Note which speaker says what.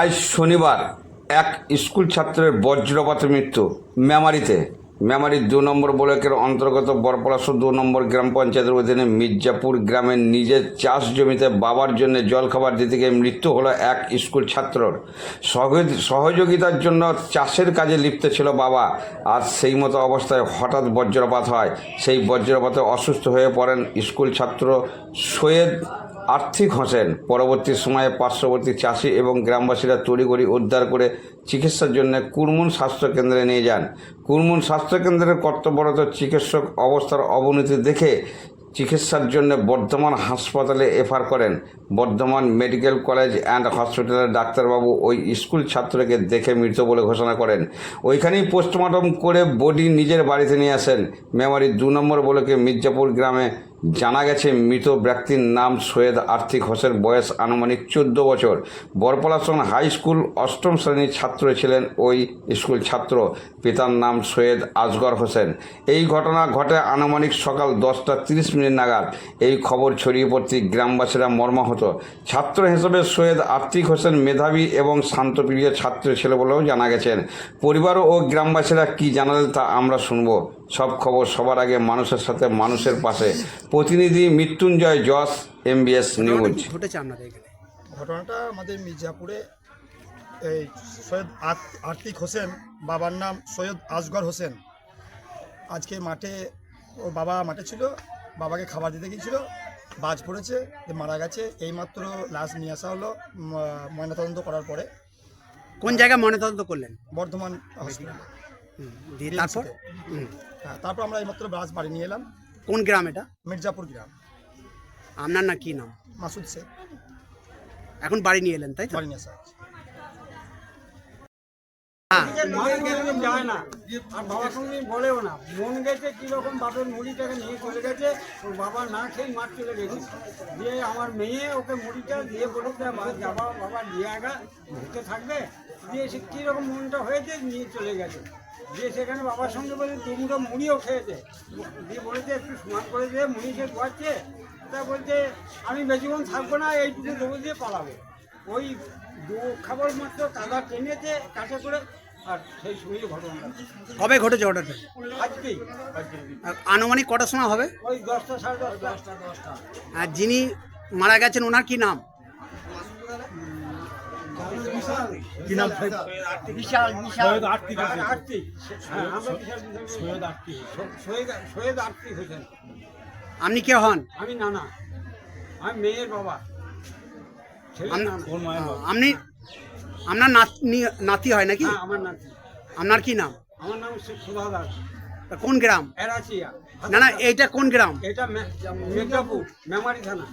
Speaker 1: আজ শনিবার এক স্কুল ছাত্রের বজ্রপাতে মৃত্যু মেমারিতে। মেমারির দু নম্বর ব্লকের অন্তর্গত বরপলাশ দু নম্বর গ্রাম পঞ্চায়েতের অধীনে মির্জাপুর গ্রামের নিজের চাষ জমিতে বাবার জন্য জলখাবার দিতে গিয়ে মৃত্যু হলো এক স্কুল ছাত্রর। সহযোগিতার জন্য চাষের কাজে লিপ্ত ছিল বাবা। আর সেই মতো অবস্থায় হঠাৎ বজ্রপাত হয়। সেই বজ্রপাতে অসুস্থ হয়ে পড়েন স্কুল ছাত্র সৈয়দ আর্থিক হোসেন, পরবর্তী সময়ে পার্শ্ববর্তী চাষি এবং গ্রামবাসীরা তড়িঘড়ি উদ্ধার করে চিকিৎসার জন্য কুরমুন স্বাস্থ্যকেন্দ্রে নিয়ে যান। কুরমুন স্বাস্থ্যকেন্দ্রের কর্তব্যরত চিকিৎসক অবস্থার অবনতি দেখে চিকিৎসার জন্য বর্ধমান হাসপাতালে এফার করেন। বর্ধমান মেডিকেল কলেজ অ্যান্ড হসপিটালের ডাক্তারবাবু ওই স্কুল ছাত্রকে দেখে মৃত বলে ঘোষণা করেন। ওইখানেই পোস্টমর্টম করে বডি নিজের বাড়িতে নিয়ে আসেন। মেমারির দু নম্বর ব্লকে মির্জাপুর গ্রামে জানা গেছে, মৃত ব্যক্তির নাম সৈয়দ আর্থিক হোসেন, বয়স আনুমানিক চোদ্দ বছর। বরপলাসন হাই স্কুল অষ্টম শ্রেণির ছাত্র ছিলেন ওই স্কুল ছাত্র। পিতার নাম সৈয়দ আজগর হোসেন। এই ঘটনা ঘটে আনুমানিক সকাল দশটা তিরিশ মিনিট নাগাদ এই খবর ছড়িয়ে পড়তে গ্রামবাসীরা মর্মাহত। ছাত্র হিসেবে সৈয়দ আর্থিক হোসেন মেধাবী এবং শান্তপ্রিয় ছাত্র ছিল বলেও জানা গেছেন পরিবার ও গ্রামবাসীরা কি জানালেন তা আমরা শুনব। সব খবর সবার আগে মানুষের সাথে মানুষের পাশে। প্রতিনিধি মৃত্যুঞ্জয় যশ এমবিএস নিউজ
Speaker 2: ঘটেছে আপনাদের এখানে?
Speaker 3: ঘটনাটা আমাদের মির্জাপুরে এই সৈয়দ আর্তিক হোসেন বাবার নাম সৈয়দ আসগর হোসেন। আজকে মাঠে ওর বাবা মাঠে ছিল বাবাকে খাবার দিতে গিয়েছিল বাজ পড়েছে মারা গেছে এইমাত্র লাশ নিয়ে আসা হলো ময়নাতদন্ত করার পরে।
Speaker 2: কোন জায়গায় ময়নাতদন্ত করলেন?
Speaker 3: বর্ধমান হসপিটাল
Speaker 2: তারপর?
Speaker 3: হ্যাঁ তারপর আমরা এইমাত্র লাশ বাড়ি নিয়ে এলাম।
Speaker 2: কোন গ্রাম এটা?
Speaker 3: মির্জাপুর গ্রাম।
Speaker 2: আপনার না কি নাম?
Speaker 3: মাসুদ শেখ।
Speaker 2: এখন বাড়ি নিয়ে এলেন তাই তো?
Speaker 3: বাড়ি নিয়ে আসা হয়েছে।
Speaker 2: হ্যাঁ
Speaker 4: যায় না। আর বাবা কোনোদিন বলেও না। মন গেছে কীরকম মুড়িটাকে নিয়ে চলে গেছে ওর বাবা না মাঠ চলে দিয়ে আমার মেয়ে ওকে মুড়িটা দিয়ে বলেছে "মা, যাবা বাবা আগা ভুতে থাকবে। দিয়ে কীরকম মনটা হয়েছে নিয়ে চলে গেছে। দিয়ে সেখানে বাবার সঙ্গে মুড়িও খেয়েছে। দিয়ে বলেছে একটু স্নান করে দিয়ে মুড়ি সে ধোয়াচ্ছে। তা বলছে আমি বেশিক্ষণ থাকব না এইটুকু দেবো দিয়ে পালাবো। ওই দু খাবার মাত্র কাদা টেনেছে কাছে করে আর সেই সময় ঘটনাটা
Speaker 2: কবে ঘটেছে
Speaker 4: আজকেই।
Speaker 2: আনুমানিক কটার সময় হবে?
Speaker 4: ওই দশটা সাড়ে দশটা। দশটা দশটা
Speaker 2: আর যিনি মারা গেছেন ওনার কি নাম?
Speaker 4: কি বিশাল বিশাল। সৈয়দ সৈয়দ সৈয়দ
Speaker 2: আপনি কে হন?
Speaker 4: আমি নানা। আমি মেয়ের বাবা।
Speaker 2: আপনি আপনার নাতনি- নাতি হয় নাকি?
Speaker 4: হ্যাঁ আমার নাতি।
Speaker 2: আপনার কি নাম?
Speaker 4: আমার নাম শেখ সুধা দাস।
Speaker 2: কোন গ্রাম? না না এইটা কোন গ্রাম?
Speaker 4: এটা মে- মেমারি থানা।